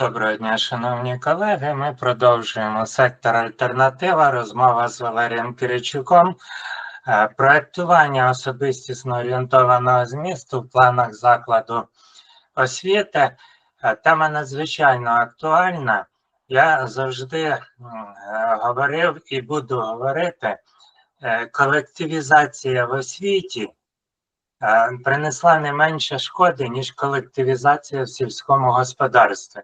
Доброго дня, шановні колеги. Ми продовжуємо сектор Альтернатива. Розмова з Валерієм Киричуком. Е, Проектування особистісно орієнтованого змісту в планах закладу освіти. Е, Тема надзвичайно актуальна. Я завжди е, говорив і буду говорити, колективізація в освіті принесла не менше шкоди, ніж колективізація в сільському господарстві.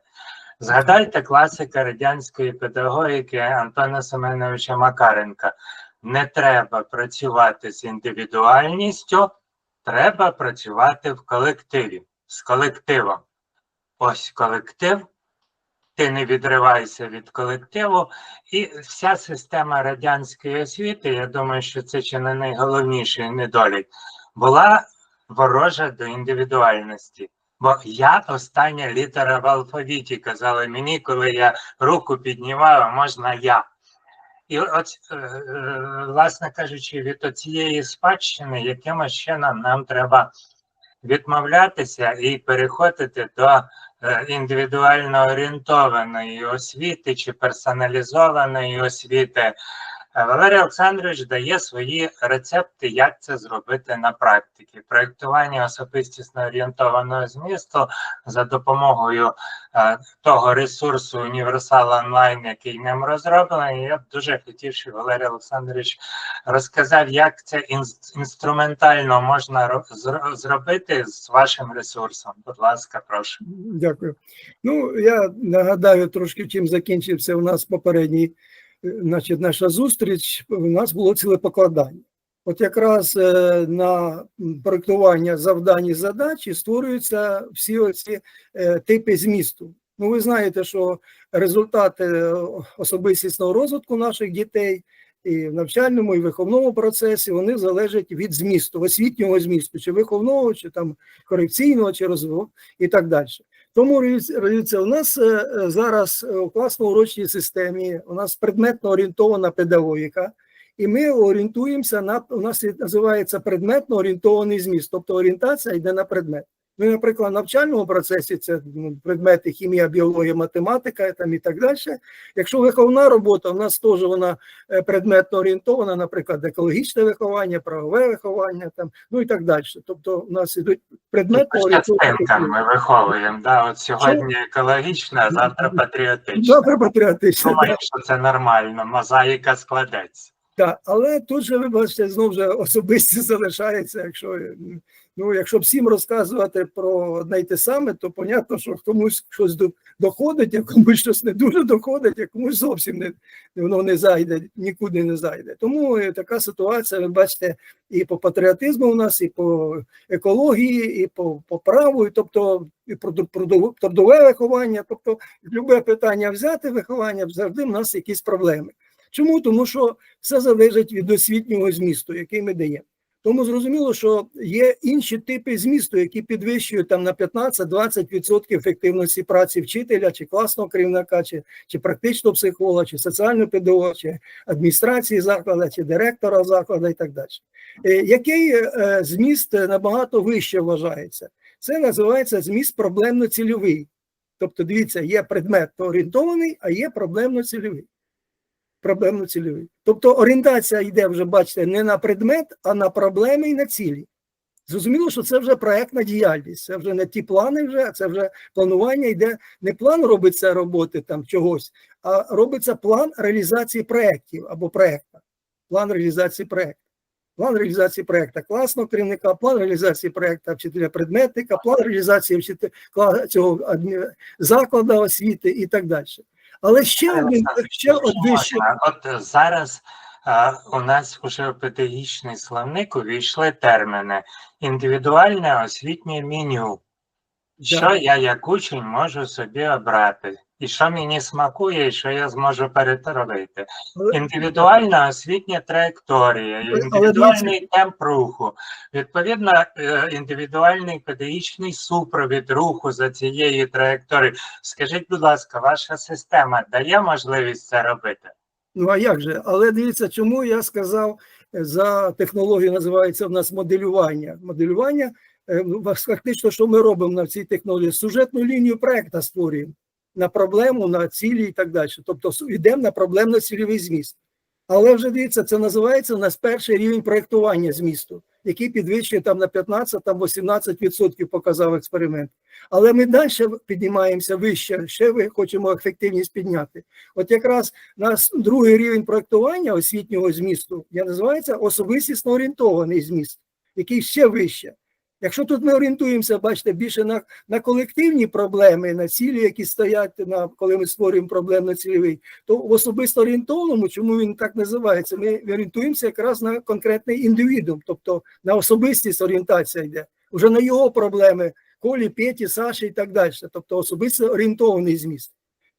Згадайте класика радянської педагогіки Антона Семеновича Макаренка. Не треба працювати з індивідуальністю, треба працювати в колективі, з колективом. Ось колектив, ти не відривайся від колективу, і вся система радянської освіти, я думаю, що це чи не найголовніший недолік, була ворожа до індивідуальності. Бо я остання літера в алфавіті казали мені, коли я руку піднімав, можна я. І от, е, е, власне кажучи, від цієї спадщини, якимось чином нам треба відмовлятися і переходити до е, індивідуально орієнтованої освіти чи персоналізованої освіти. Е, Валерій Олександрович дає свої рецепти, як це зробити на практиці. Проєктування особистісно орієнтованого змісту за допомогою е, того ресурсу Універсал онлайн, який ним розроблений. Я б дуже хотів, щоб Валерій Олександрович розказав, як це інструментально можна зробити з вашим ресурсом. Будь ласка, прошу. Дякую. Ну, я нагадаю трошки, чим закінчився у нас попередній, значить, наша зустріч. У нас було ціле покладання. От якраз е, на проєктування завдань і задач створюються всі оці е, типи змісту. Ну, ви знаєте, що результати е, особистісного розвитку наших дітей і в навчальному, і виховному процесі вони залежать від змісту, освітнього змісту, чи виховного, чи там корекційного, чи розвитку і так далі. Тому реалізується у нас е, е, зараз е, у класно-урочній системі у нас предметно орієнтована педагогіка, і ми орієнтуємося на у нас називається предметно орієнтований зміст, тобто орієнтація йде на предмет. Ну, наприклад, в навчальному процесі це ну, предмети хімія, біологія, математика там і так далі. Якщо виховна робота, у нас теж вона е, предметно орієнтована, наприклад, екологічне виховання, правове виховання, там ну і так далі. Тобто, у нас ідуть предметно орієнтовані. ми виховуємо. Да? От сьогодні екологічно, а завтра патріотично. Добре патріотично. Думаю, що це нормально, мозаїка складеться. Так, але тут же, ви бачите, знову ж особистість залишається. Якщо ну, якщо всім розказувати про одне й те саме, то понятно, що комусь щось до- доходить, а комусь щось не дуже доходить, а комусь зовсім не воно не зайде, нікуди не зайде. Тому е, така ситуація, ви бачите, і по патріотизму у нас, і по екології, і по, по праву, і тобто і про- трудове виховання. Тобто, любе питання взяти виховання, завжди в нас якісь проблеми. Чому? Тому що все залежить від освітнього змісту, який ми даємо. Тому зрозуміло, що є інші типи змісту, які підвищують там на 15-20% ефективності праці вчителя, чи класного керівника, чи, чи практичного психолога, чи соціального педагога, чи адміністрації закладу, чи директора закладу і так далі. Е, Який е, зміст набагато вище вважається? Це називається зміст проблемно-цільовий. Тобто, дивіться, є предмет орієнтований, а є проблемно-цільовий проблемно-цільовий. Тобто орієнтація йде вже, бачите, не на предмет, а на проблеми і на цілі. Зрозуміло, що це вже проектна діяльність, це вже не ті плани, вже, це вже планування йде. Не план робиться роботи там чогось, а робиться план реалізації проєктів або проєкта. План реалізації проєкту. План реалізації проєкту класного керівника, план реалізації проєкту вчителя предметника, план реалізації вчителя цього закладу освіти і так далі. Але ще один, ще один ще От зараз а, у нас уже в педагогічний словник увійшли терміни індивідуальне освітнє меню. Що Да. я як учень можу собі обрати? І що мені смакує, і що я зможу переробити? Індивідуальна освітня траєкторія, індивідуальний темп руху, відповідно, е, індивідуальний педагогічний супровід руху за цією траєкторією. Скажіть, будь ласка, ваша система дає можливість це робити? Ну а як же? Але дивіться, чому я сказав е, за технологію, називається в нас моделювання. Моделювання е, фактично, що ми робимо на цій технології? Сюжетну лінію проекту створюємо. На проблему, на цілі і так далі. Тобто йдемо на проблемно-цільовий зміст. Але вже дивіться, це називається у нас перший рівень проєктування змісту, який підвищує там на 15 там 18% показав експеримент. Але ми далі піднімаємося вище, ще ви хочемо ефективність підняти. От якраз нас другий рівень проєктування освітнього змісту я називається особистісно орієнтований зміст, який ще вище. Якщо тут ми орієнтуємося, бачите, більше на, на колективні проблеми, на цілі, які стоять, на, коли ми створюємо проблемно-цільовий, то в особисто орієнтованому, чому він так називається, ми орієнтуємося якраз на конкретний індивідум, тобто на особистість орієнтація йде, вже на його проблеми, Колі, Петі, Саші і так далі, тобто особисто орієнтований зміст.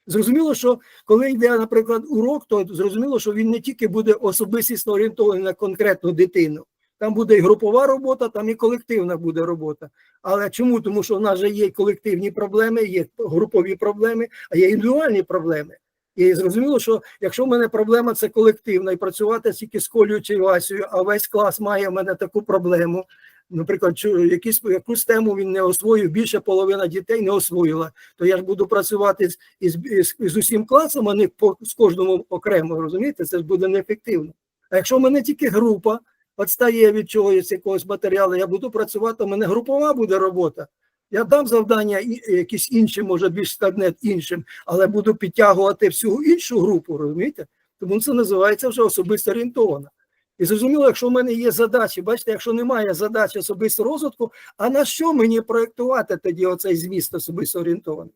Зрозуміло, що коли йде, наприклад, урок, то зрозуміло, що він не тільки буде особистісно орієнтований на конкретну дитину. Там буде і групова робота, там і колективна буде робота. Але чому? Тому що в нас же є колективні проблеми, є групові проблеми, а є індивідуальні проблеми. І зрозуміло, що якщо в мене проблема це колективна, і працювати тільки з Колею чи Васею, а весь клас має в мене таку проблему. Наприклад, якісь якусь тему він не освоїв, більше половина дітей не освоїла, то я ж буду працювати з, із, із, з усім класом, а не по з кожному окремо. Розумієте, це ж буде неефективно. А якщо в мене тільки група відстає від чогось якогось матеріалу, я буду працювати, у мене групова буде робота. Я дам завдання якісь інші, може більш складне іншим, але буду підтягувати всю іншу групу, розумієте? Тому це називається вже особисто орієнтована. І зрозуміло, якщо в мене є задачі, бачите, якщо немає задачі особисто розвитку, а на що мені проєктувати тоді оцей зміст особисто орієнтований?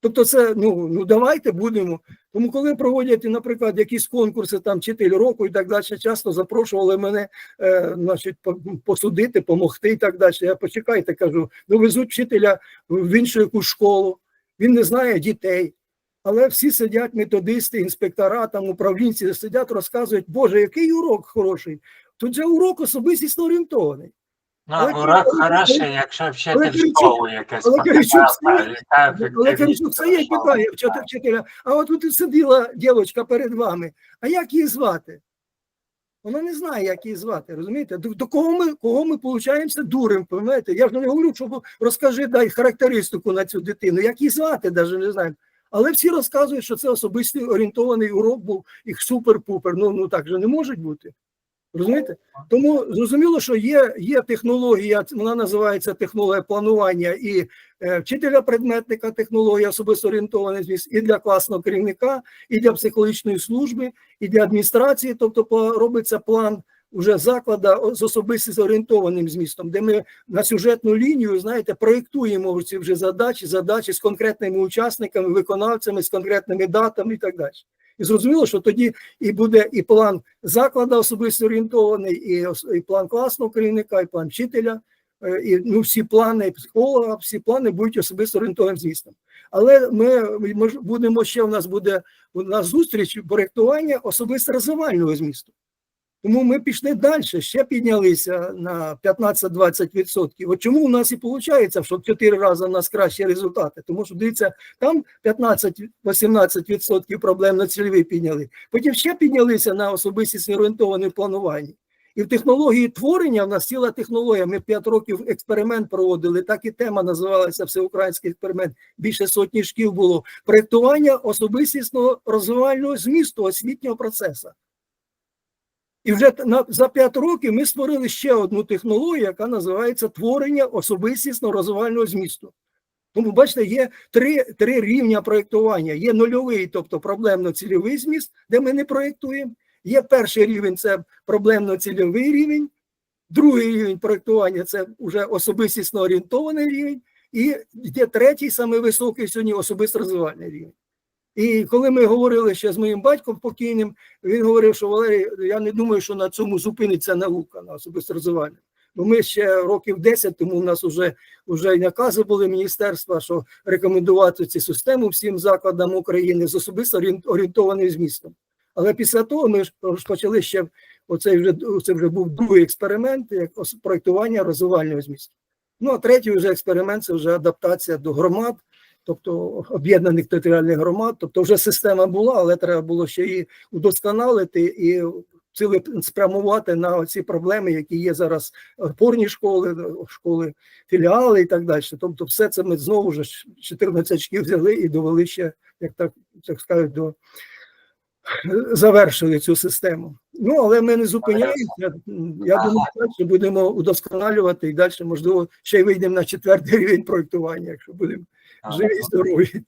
Тобто, це ну, ну давайте будемо. Тому, коли проводять, наприклад, якісь конкурси, там вчитель року і так далі, часто запрошували мене, е, значить, посудити, помогти і так далі. Я почекайте, кажу, ну везуть вчителя в іншу якусь школу, він не знає дітей. Але всі сидять методисти, інспектора, там управлінці сидять, розказують, Боже, який урок хороший. Тут же урок особистісно орієнтований. Ну, урок хороший, якщо вчитель школу якесь але Киричук показав, стоїть- яка Але ефективність Киричук це є школи. питає вчителя. А от тут сиділа дівчинка перед вами. А як її звати? Вона не знає, як її звати, розумієте? До, до кого ми, кого ми получаємося дурим, пам'ятаєте? Я ж не говорю, що розкажи, дай характеристику на цю дитину. Як її звати, навіть не знаю. Але всі розказують, що це особистий орієнтований урок був і супер-пупер. Ну, ну так же не може бути. Розумієте? Тому зрозуміло, що є, є технологія, вона називається технологія планування і е, вчителя предметника, технологія особисто орієнтований зміст і для класного керівника, і для психологічної служби, і для адміністрації. Тобто робиться план уже заклада з особисто орієнтованим змістом, де ми на сюжетну лінію, знаєте, проєктуємо ці вже задачі, задачі з конкретними учасниками, виконавцями, з конкретними датами і так далі. І зрозуміло, що тоді і буде і план закладу особисто орієнтований, і, і план класного керівника, і план вчителя, е, і ну, всі плани психолога, всі плани будуть особисто орієнтовані, змістом. Але ми будемо ще у нас буде у нас зустріч проєктування особисто розвивального змісту. Тому ми пішли далі, ще піднялися на 15-20%. От чому у нас і виходить, що в 4 рази у нас кращі результати? Тому що дивіться, там 15-18% проблем на цільові підняли. Потім ще піднялися на особистісно орієнтоване планування. І в технології творення в нас ціла технологія. Ми 5 років експеримент проводили. Так і тема називалася Всеукраїнський експеримент. Більше сотні шкіл було. Проєктування особистісного розвивального змісту освітнього процесу. І вже на, за 5 років ми створили ще одну технологію, яка називається творення особистісно розвивального змісту. Тому, бачите, є три, три рівня проєктування. Є нульовий, тобто проблемно-цільовий зміст, де ми не проєктуємо. Є перший рівень це проблемно-цільовий рівень, другий рівень проєктування це вже особистісно орієнтований рівень, і є третій, саме високий сьогодні особисто розвивальний рівень. І коли ми говорили ще з моїм батьком покійним, він говорив, що Валерій, я не думаю, що на цьому зупиниться наука на особисто розвивання. Бо ми ще років 10 тому у нас вже, вже накази були міністерства, що рекомендувати цю систему всім закладам України з особисто орієн- орієнтованим змістом. Але після того ми ж почали ще оцей вже це вже був другий експеримент, як проєктування розвивального змісту. Ну а третій вже експеримент це вже адаптація до громад, тобто об'єднаних територіальних громад. Тобто вже система була, але треба було ще її удосконалити і спрямувати на ці проблеми, які є зараз опорні школи, школи, філіали і так далі. Тобто, все це ми знову ж 14 шкіл взяли і довели ще, як так, так скажуть, до завершили цю систему. Ну, але ми не зупиняємося. Я думаю, що будемо удосконалювати і далі, можливо, ще й вийдемо на четвертий рівень проєктування, якщо будемо живі здорові.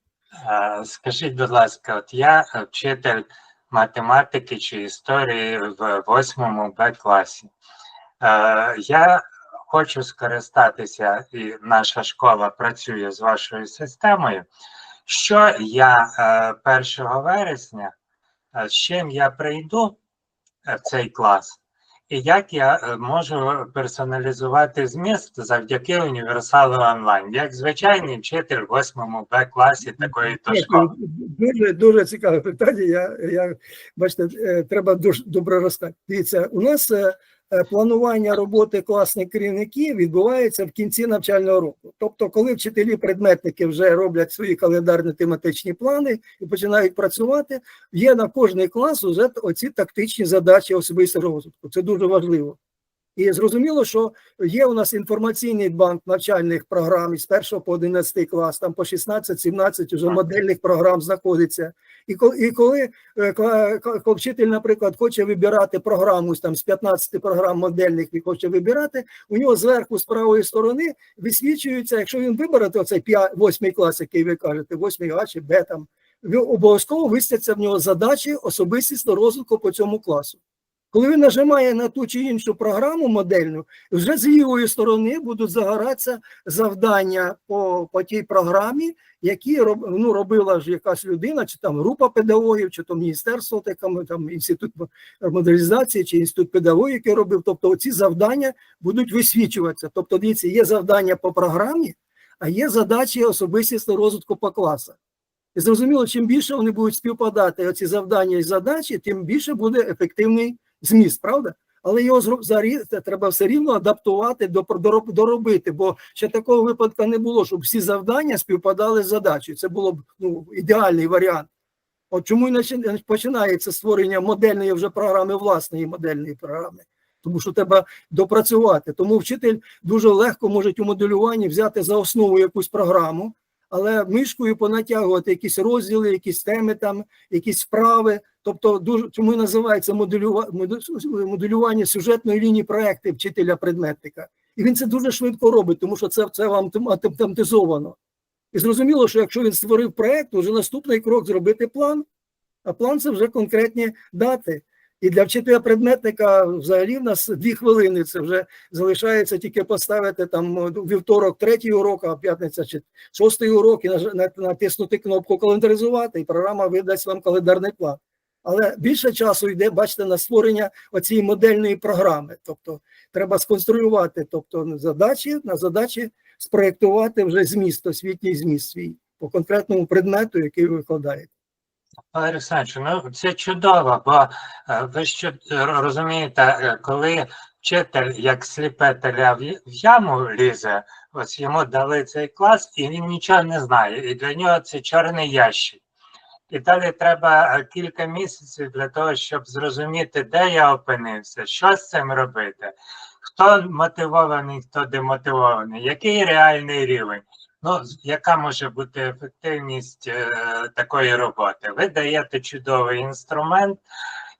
Е, Скажіть, будь ласка, от я вчитель математики чи історії в восьмому Б класі. Е, Я хочу скористатися, і наша школа працює з вашою системою. Що я е, 1 вересня, е, з чим я прийду в цей клас, і як я е, можу персоналізувати зміст завдяки універсалу онлайн, як звичайний вчитель в 8 Б класі такої то школи. Дуже дуже цікаве питання. Я, я бачите, е, треба дуже добре розказати. Дивіться, у нас е, планування роботи класних керівників відбувається в кінці навчального року. Тобто, коли вчителі предметники вже роблять свої календарні тематичні плани і починають працювати, є на кожний клас вже оці тактичні задачі особистого розвитку. Це дуже важливо. І зрозуміло, що є у нас інформаційний банк навчальних програм із 1 по 11 клас, там по 16-17 вже модельних програм знаходиться. І коли, і коли, е, вчитель, наприклад, хоче вибирати програму там з 15 програм модельних, він хоче вибирати, у нього зверху з правої сторони висвічується, якщо він вибере то цей 8 клас, який ви кажете, 8 А чи Б там, обов'язково висяться в нього задачі особистісно розвитку по цьому класу. Коли він нажимає на ту чи іншу програму модельну, вже з лівої сторони будуть загоратися завдання по, по тій програмі, які ну, робила ж якась людина, чи там група педагогів, чи то міністерство, таке, там інститут модернізації, чи інститут педагогіки робив. Тобто ці завдання будуть висвічуватися. Тобто, дивіться, є завдання по програмі, а є задачі особистісного розвитку по класах. І зрозуміло, чим більше вони будуть співпадати оці завдання і задачі, тим більше буде ефективний зміст, правда? Але його треба все рівно адаптувати, до- дороб- доробити, бо ще такого випадку не було, щоб всі завдання співпадали з задачею. Це було б ну, ідеальний варіант. От чому і починається створення модельної вже програми, власної модельної програми. Тому що треба допрацювати. Тому вчитель дуже легко може у моделюванні взяти за основу якусь програму, але мишкою понатягувати якісь розділи, якісь теми, там, якісь вправи. Тобто, дуже чому і називається моделюва- моделювання сюжетної лінії проекту вчителя предметника. І він це дуже швидко робить, тому що це, це вам автоматизовано. І зрозуміло, що якщо він створив проект, то вже наступний крок зробити план, а план це вже конкретні дати. І для вчителя предметника взагалі в нас дві хвилини. Це вже залишається тільки поставити там вівторок третій урок, а п'ятниця чи шостий урок і натиснути кнопку календаризувати, і програма видасть вам календарний план. Але більше часу йде, бачите, на створення оцієї модельної програми. Тобто треба сконструювати тобто, задачі, на задачі спроєктувати вже зміст, освітній зміст свій по конкретному предмету, який ви викладаєте. Валерій Олександрович, ну це чудово, бо е, ви що розумієте, е, коли вчитель як сліпе теля в яму лізе, ось йому дали цей клас, і він нічого не знає. І для нього це чорний ящик. І далі треба е, кілька місяців для того, щоб зрозуміти, де я опинився, що з цим робити, хто мотивований, хто демотивований, який реальний рівень. Ну, яка може бути ефективність е, такої роботи? Ви даєте чудовий інструмент,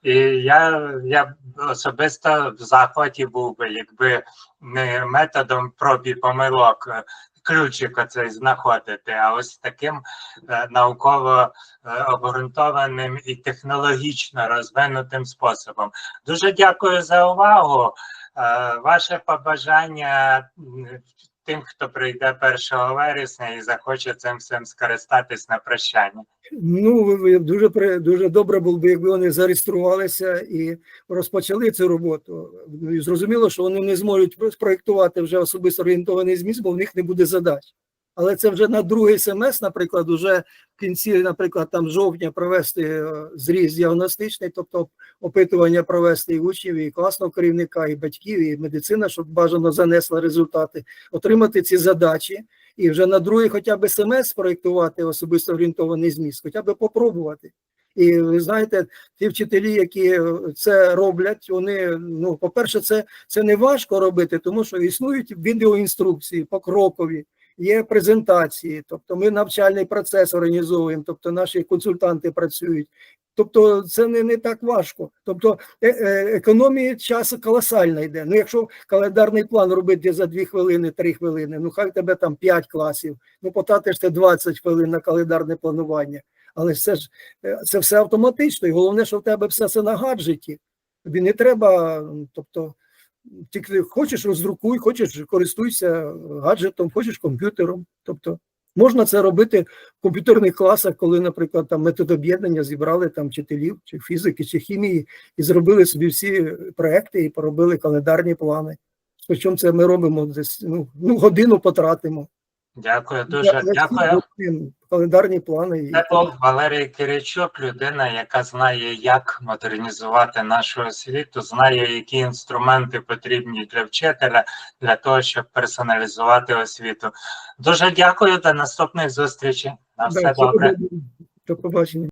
і я, я особисто в захваті був би, якби не методом проб і помилок е, ключик оцей знаходити, а ось таким е, науково е, обґрунтованим і технологічно розвинутим способом. Дуже дякую за увагу. Е, Ваше побажання тим, хто прийде 1 вересня і захоче цим всім скористатись на прощання. Ну, дуже дуже добре було б, якби вони зареєструвалися і розпочали цю роботу. Ну, І зрозуміло, що вони не зможуть спроєктувати вже особисто орієнтований зміст, бо в них не буде задач. Але це вже на другий семестр, наприклад, уже в кінці, наприклад, там жовтня провести е, зріз діагностичний, тобто опитування провести і учнів, і класного керівника, і батьків, і медицина, щоб бажано занесла результати, отримати ці задачі і вже на другий хоча б семестр проєктувати особисто орієнтований зміст, хоча б попробувати. І ви знаєте, ті вчителі, які це роблять, вони ну, по-перше, це, це не важко робити, тому що існують відеоінструкції покрокові, є презентації, тобто ми навчальний процес організовуємо, тобто наші консультанти працюють. Тобто це не, не так важко. Тобто е- е- економія часу колосальна йде. Ну, якщо календарний план робити за 2 хвилини, 3 хвилини, ну хай тебе там 5 класів, ну потратиш ти 20 хвилин на календарне планування. Але це ж е, це все автоматично, і головне, що в тебе все це на гаджеті. Тобі не треба, тобто, тільки хочеш роздрукуй, хочеш користуйся гаджетом, хочеш комп'ютером. Тобто можна це робити в комп'ютерних класах, коли, наприклад, там метод об'єднання зібрали там вчителів, чи фізики, чи хімії, і зробили собі всі проекти і поробили календарні плани. Причому це ми робимо десь ну, ну годину потратимо. Дякую, дуже дякую. Календарні плани. Це був Валерій Киричок, людина, яка знає, як модернізувати нашу освіту, знає, які інструменти потрібні для вчителя для того, щоб персоналізувати освіту. Дуже дякую до наступних зустрічей. На все добре. До побачення.